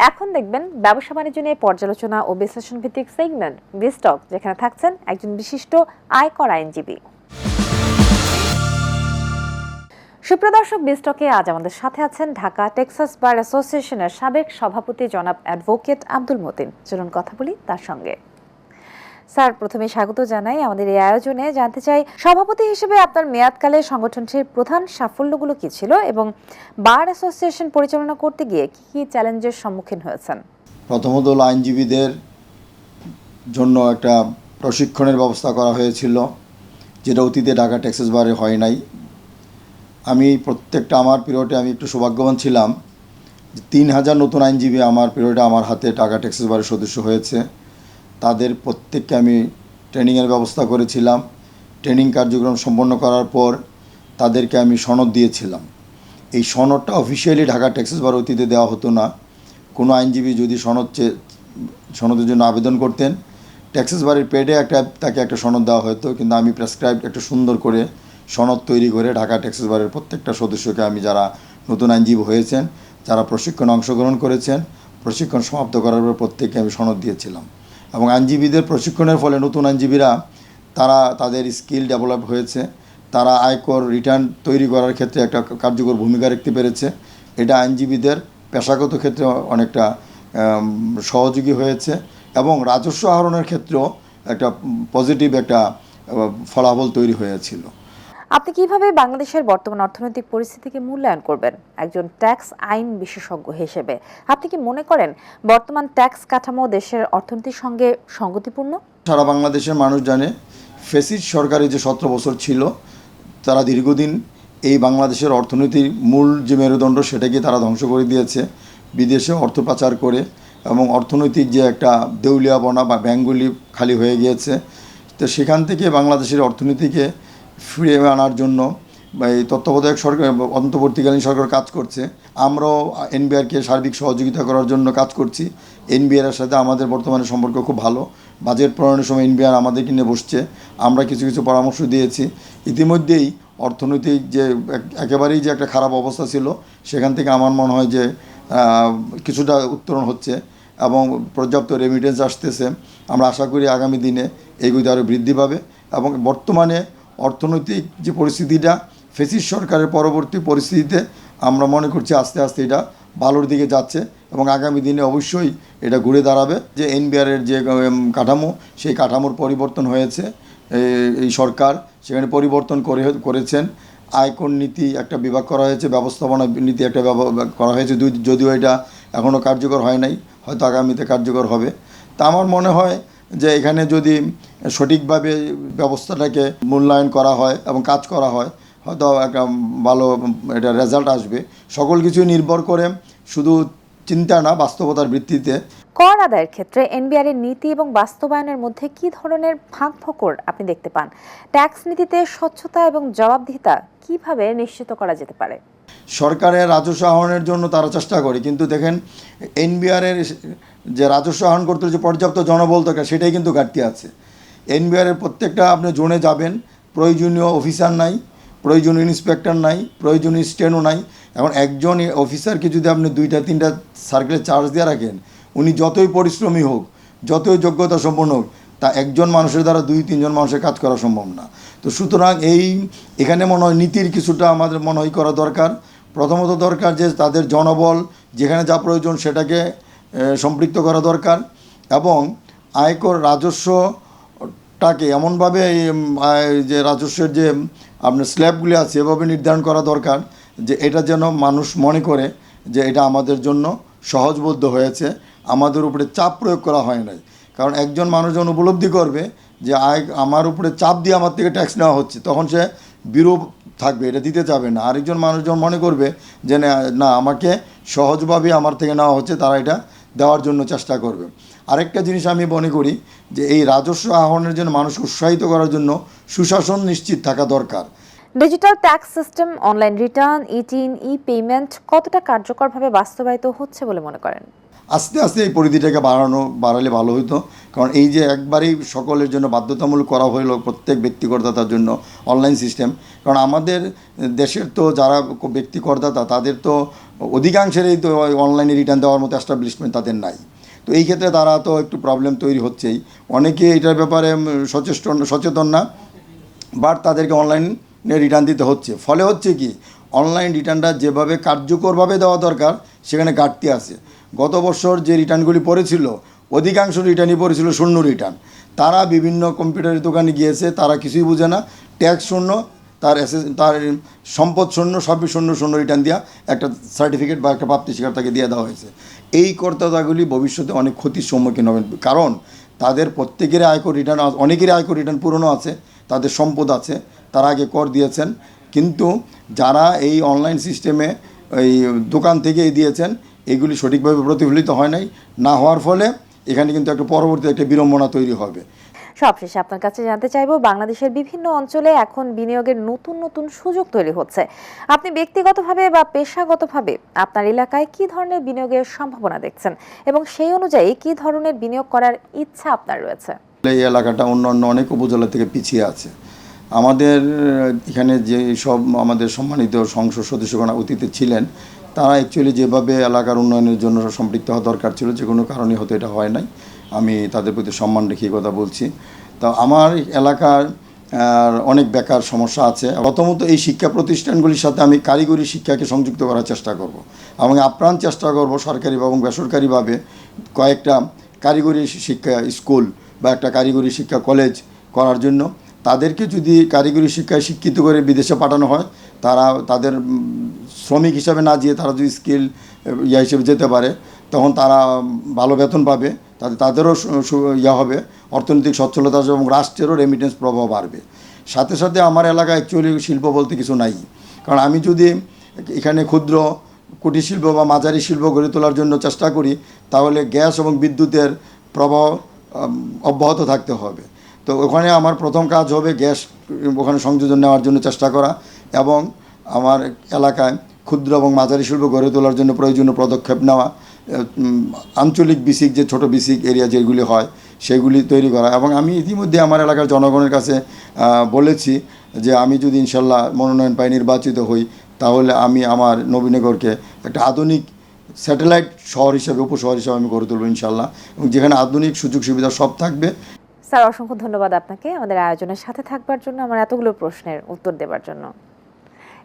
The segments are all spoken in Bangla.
এখন দেখবেন ব্যবসা বাণিজ্য নিয়ে পর্যালোচনা ও বিশ্লেষণ ভিত্তিক সেগমেন্ট বিস্টক যেখানে থাকছেন একজন বিশিষ্ট আয়কর আইনজীবী। সুপ্রদর্শক বিস্টকে আজ আমাদের সাথে আছেন ঢাকা টেক্সাস বার অ্যাসোসিয়েশনের সাবেক সভাপতি জনাব অ্যাডভোকেট আব্দুল মতিন। চলুন কথা বলি তার সঙ্গে। স্যার, প্রথমে স্বাগত জানাই। আমাদের এই আয়োজনে জানতে চাই, সভাপতি হিসেবে আপনার মেয়াদকালে সংগঠনটির প্রধান সাফল্যগুলো কি ছিল এবং বার অ্যাসোসিয়েশন পরিচালনা করতে গিয়ে কি কি চ্যালেঞ্জের সম্মুখীন হয়েছেন? প্রথমত হলো আইনজীবীদের জন্য একটা প্রশিক্ষণের ব্যবস্থা করা হয়েছিল, যেটা অতীতে ঢাকা ট্যাক্সেস বারে হয় নাই। আমি প্রত্যেকটা আমার পিরিয়ডে আমি একটু সৌভাগ্যবান ছিলাম তিন হাজার নতুন আইনজীবী আমার পিরিয়ডে আমার হাতে ঢাকা ট্যাক্সেস বারের সদস্য হয়েছে। তাদের প্রত্যেককে আমি ট্রেনিংয়ের ব্যবস্থা করেছিলাম। ট্রেনিং কার্যক্রম সম্পন্ন করার পর তাদেরকে আমি সনদ দিয়েছিলাম। এই সনদটা অফিসিয়ালি ঢাকা টেক্সাস বার অতীতে দেওয়া হতো না। কোনো আইনজীবী যদি সনদ সনদের জন্য আবেদন করতেন ট্যাক্সেস বাড়ির পেডে একটা, তাকে একটা সনদ দেওয়া হতো। কিন্তু আমি প্রেসক্রাইব একটা সুন্দর করে সনদ তৈরি করে ঢাকা ট্যাক্সেস বাড়ির প্রত্যেকটা সদস্যকে আমি যারা নতুন আইনজীবী হয়েছেন, যারা প্রশিক্ষণে অংশগ্রহণ করেছেন, প্রশিক্ষণ সমাপ্ত করার পর প্রত্যেককে আমি সনদ দিয়েছিলাম। এবং আইনজীবীদের প্রশিক্ষণের ফলে নতুন আইনজীবীরা তারা তাদের স্কিল ডেভেলপ হয়েছে। তারা আয়কর রিটার্ন তৈরি করার ক্ষেত্রে একটা কার্যকর ভূমিকা রাখতে পেরেছে। এটা আইনজীবীদের পেশাগত ক্ষেত্রে অনেকটা সহযোগী হয়েছে এবং রাজস্ব আহরণের ক্ষেত্রেও একটা পজিটিভ একটা ফলাফল তৈরি হয়েছিল। আপনি কীভাবে বাংলাদেশের বর্তমান অর্থনৈতিক পরিস্থিতিকে মূল্যায়ন করবেন? একজন ট্যাক্স আইন বিশেষজ্ঞ হিসেবে। আপনি কি মনে করেন বর্তমান ট্যাক্স কাঠামো দেশের অর্থনীতির সঙ্গে সঙ্গতিপূর্ণ? সারা বাংলাদেশের মানুষ জানে, ফেসিস সরকারের যে সতেরো বছর ছিল, তারা দীর্ঘদিন এই বাংলাদেশের অর্থনীতির মূল যে মেরুদণ্ড সেটাকে তারা ধ্বংস করে দিয়েছে। বিদেশে অর্থ পাচার করে এবং অর্থনৈতিক যে একটা দেউলিয়াপনা বা ব্যাঙ্কগুলি খালি হয়ে গিয়েছে। তো সেখান থেকে বাংলাদেশের অর্থনীতিকে ফিরিয়ে আনার জন্য এই তত্ত্বাবধায়ক সরকার, অন্তর্বর্তীকালীন সরকার কাজ করছে। আমরাও এনবিআরকে সার্বিক সহযোগিতা করার জন্য কাজ করছি। এনবিআর সাথে আমাদের বর্তমানে সম্পর্ক খুব ভালো। বাজেট প্রণয়নের সময় এনবিআর আমাদের কিনে বসছে। আমরা কিছু কিছু পরামর্শ দিয়েছি। ইতিমধ্যেই অর্থনৈতিক যে এক- একেবারেই যে একটা খারাপ অবস্থা ছিল, সেখান থেকে আমার মনে হয় যে কিছুটা উত্তরণ হচ্ছে এবং পর্যাপ্ত রেমিটেন্স আসতেছে। আমরা আশা করি আগামী দিনে এগুলি আরও বৃদ্ধি পাবে এবং বর্তমানে অর্থনৈতিক যে পরিস্থিতিটা, ফেসিস সরকারের পরবর্তী পরিস্থিতিতে আমরা মনে করছি আস্তে আস্তে এটা ভালোর দিকে যাচ্ছে এবং আগামী দিনে অবশ্যই এটা ঘুরে দাঁড়াবে যে এনবিআরের যে কাঠামো, সেই কাঠামোর পরিবর্তন হয়েছে। এই- সরকার সেখানে পরিবর্তন করে, করেছেন। আয়কর নীতি একটা বিভাগ করা হয়েছে, ব্যবস্থাপনা নীতি একটা করা হয়েছে যদিও এটা এখনও কার্যকর হয় নাই, হয়তো আগামীতে কার্যকর হবে। তা আমার মনে হয় যে এখানে যদি সঠিকভাবে ব্যবস্থাটাকে মূল্যায়ন করা হয় এবং কাজ করা হয়, হয়তো একটা ভালো এটা রেজাল্ট আসবে। সকল কিছু নির্ভর করে শুধু চিন্তা না, বাস্তবতার ভিত্তিতে। কর আদায়ের ক্ষেত্রে এনবিআর এর নীতি এবং বাস্তবায়নের মধ্যে কি ধরনের ফাঁক ফোকর আপনি দেখতে পান? ট্যাক্স নীতিতে স্বচ্ছতা এবং জবাবদিহিতা কীভাবে নিশ্চিত করা যেতে পারে? সরকারের রাজস্ব আহরণের জন্য তারা চেষ্টা করে। কিন্তু দেখেন এনবিআরের যে রাজস্ব আহরণ করতে যে পর্যাপ্ত জনবল দরকার, সেটাই কিন্তু ঘাটতি আছে। এনবিআরের প্রত্যেকটা, আপনি জোনে যাবেন, প্রয়োজনীয় অফিসার নাই, প্রয়োজনীয় ইন্সপেক্টর নাই, প্রয়োজনীয় স্টেনও নাই। এখন একজন অফিসারকে যদি আপনি দুইটা, তিনটা সার্কেলে চার্জ দিয়ে রাখেন, উনি যতই পরিশ্রমী হোক, যতই যোগ্যতা সম্পন্ন হোক তা একজন মানুষের দ্বারা দুই, তিনজন মানুষের কাজ করা সম্ভব না। তো সুতরাং এই, এখানে মনে হয় নীতির কিছুটা আমাদের মনে হয় করা দরকার। প্রথমত দরকার যে তাদের জনবল, যেখানে যা প্রয়োজন সেটাকে সম্পৃক্ত করা দরকার এবং আয়কর রাজস্বটাকে এমনভাবে যে রাজস্বের যে, আপনার স্ল্যাবগুলি আছে, এভাবে নির্ধারণ করা দরকার যে এটা যেন মানুষ মনে করে যে এটা আমাদের জন্য সহজবোধ্য হয়েছে। আমাদের উপরে চাপ প্রয়োগ করা হয় নাই। কারণ একজন মানুষ যখন উপলব্ধি করবে যে আয় আমার উপরে চাপ দিয়ে আমার থেকে ট্যাক্স নেওয়া হচ্ছে, তখন সে বিরূপ থাকবে, এটা দিতে চাবে না। আরেকজন মানুষ যখন মনে করবে যে না আমাকে সহজভাবে আমার থেকে নেওয়া হচ্ছে, তারা এটা দেওয়ার জন্য চেষ্টা করবে। আরেকটা জিনিস আমি মনে করি যে এই রাজস্ব আহরণের জন্য মানুষ উৎসাহিত করার জন্য সুশাসন নিশ্চিত থাকা দরকার। Digital tax system online return e TIN e payment কতটা কার্যকরভাবে বাস্তবায়িত হচ্ছে বলে মনে করেন? আস্তে আস্তে এই পরিধিটাকে বাড়ানো, বাড়ালে ভালো হতো কারণ এই যে একবারেই সকলের জন্য বাধ্যতামূলক করা হলো প্রত্যেক ব্যক্তি করদাতার জন্য অনলাইন সিস্টেম কারণ আমাদের দেশের তো যারা ব্যক্তি করদাতা তাদের তো অধিকাংশেরই তো অনলাইনে রিটার্ন দেওয়ার মতো এস্টাবলিশমেন্ট তাদের নাই। তো এই ক্ষেত্রে তারা তো একটু প্রবলেম তৈরি হচ্ছেই। অনেকে এটার ব্যাপারে সচেষ্ট, সচেতন না বাট তাদেরকে অনলাইনে রিটার্ন দিতে হচ্ছে। ফলে হচ্ছে কি অনলাইন রিটার্নটা যেভাবে কার্যকরভাবে দেওয়া দরকার, সেখানে ঘাটতি আছে। গত বছর যে রিটার্নগুলি পড়েছিল, অধিকাংশ রিটার্নই পড়েছিল শূন্য রিটার্ন তারা বিভিন্ন কম্পিউটারের দোকানে গিয়েছে, তারা কিছুই বুঝে না। ট্যাক্স শূন্য, তার তার সম্পদ শূন্য, সবই শূন্য শূন্য রিটার্ন দেওয়া একটা সার্টিফিকেট বা একটা প্রাপ্তি স্বীকার তাকে দিয়ে দেওয়া হয়েছে। এই করদাতাগুলি ভবিষ্যতে অনেক ক্ষতির সম্মুখীন হবেন। কারণ, তাদের প্রত্যেকেরই আয়কর রিটার্ন অনেকেরই আয়কর রিটার্ন পুরনো আছে, তাদের সম্পদ আছে। তারা আগে কর দিয়েছেন। কিন্তু যারা এই অনলাইন সিস্টেমে এই দোকান থেকেই দিয়েছেন এগুলি সঠিকভাবে প্রতিফলিত হয় নাই। না হওয়ার ফলে এখানে কিন্তু একটা পরবর্তী একটা বিড়ম্বনা তৈরি হবে। সবশেষে আপনার কাছে জানতে চাইব বাংলাদেশের বিভিন্ন অঞ্চলে এখন বিনিয়োগের নতুন নতুন সুযোগ তৈরি হচ্ছে। আপনি ব্যক্তিগতভাবে বা পেশাগতভাবে আপনার এলাকায় কি ধরনের বিনিয়োগের সম্ভাবনা দেখছেন? এবং সেই অনুযায়ী কি ধরনের বিনিয়োগ করার ইচ্ছা আপনার রয়েছে? এই এলাকাটা অন্য অন্য অনেক উপজেলা থেকে পিছিয়ে আছে। আমাদের, এখানে যে সব আমাদের সম্মানিত সংসদ সদস্যগণ অতীতে ছিলেন, তারা অ্যাকচুয়ালি যেভাবে এলাকার উন্নয়নের জন্য সম্পৃক্ত হওয়া দরকার ছিল, যে কোনো কারণে হয়তো এটা হয় নাই। আমি তাদের প্রতি সম্মান রেখে কথা বলছি। তো আমার এলাকার অনেক বেকার সমস্যা আছে। প্রথমত এই শিক্ষা প্রতিষ্ঠানগুলির সাথে আমি কারিগরি শিক্ষাকে সংযুক্ত করার চেষ্টা করব। এবং আপ্রাণ চেষ্টা করব সরকারি এবং বেসরকারিভাবে কয়েকটা কারিগরি শিক্ষা স্কুল বা একটা কারিগরি শিক্ষা কলেজ করার জন্য। তাদেরকে যদি কারিগরি শিক্ষায় শিক্ষিত করে বিদেশে পাঠানো হয়, তারা তাদের শ্রমিক হিসাবে না যেয়ে তারা যদি স্কিল, ইয়া হিসেবে যেতে পারে, তখন তারা ভালো বেতন পাবে, তাতে তাদেরও ইয়া হবে, অর্থনৈতিক সচ্ছলতা এবং রাষ্ট্রেরও রেমিটেন্স প্রভাব বাড়বে। সাথে সাথে আমার এলাকায় অ্যাকচুয়ালি শিল্প বলতে কিছু নাই। কারণ আমি যদি এখানে ক্ষুদ্র কুটির শিল্প বা মাঝারি শিল্প গড়ে তোলার জন্য চেষ্টা করি, তাহলে গ্যাস এবং বিদ্যুতের প্রবাহ অব্যাহত থাকতে হবে। তো ওখানে আমার প্রথম কাজ হবে গ্যাস, ওখানে সংযোজন নেওয়ার জন্য চেষ্টা করা এবং আমার এলাকায় ক্ষুদ্র এবং মাঝারি শিল্প গড়ে তোলার জন্য প্রয়োজনীয় পদক্ষেপ নেওয়া আঞ্চলিক বিসিক যে ছোট বিসিক এরিয়া যেগুলি হয় সেগুলি তৈরি করা এবং আমি ইতিমধ্যে আমার এলাকার জনগণের কাছে বলেছি যে আমি যদি ইনশাল্লাহ মনোনয়ন পাই, নির্বাচিত হই, তাহলে আমি আমার নবীনগরকে একটা আধুনিক স্যাটেলাইট শহর হিসাবে, উপশহর হিসাবে আমি গড়ে তুলব ইনশাল্লাহ এবং যেখানে আধুনিক সুযোগ সুবিধা সব থাকবে স্যার, অসংখ্য ধন্যবাদ আপনাকে আমাদের আয়োজনের সাথে থাকবার জন্য, আমার এতগুলো প্রশ্নের উত্তর দেবার জন্য।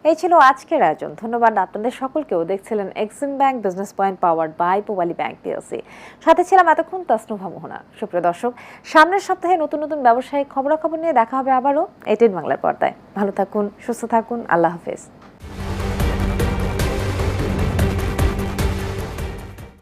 এই ছিল আজকের আয়োজন। ধন্যবাদ আপনাদের সকলকেও। দেখছিলেন Exim bank business point powered by Pubali bank PLC সাথে ছিলাম এতক্ষণ তাসনুভা মোহনা। সুপ্রিয় দর্শক, সামনের সপ্তাহে নতুন নতুন ব্যবসায়িক খবরাখবর নিয়ে দেখা হবে আবারও। এটিন বাংলার পর্দায়। ভালো থাকুন, সুস্থ থাকুন, আল্লাহ হাফেজ।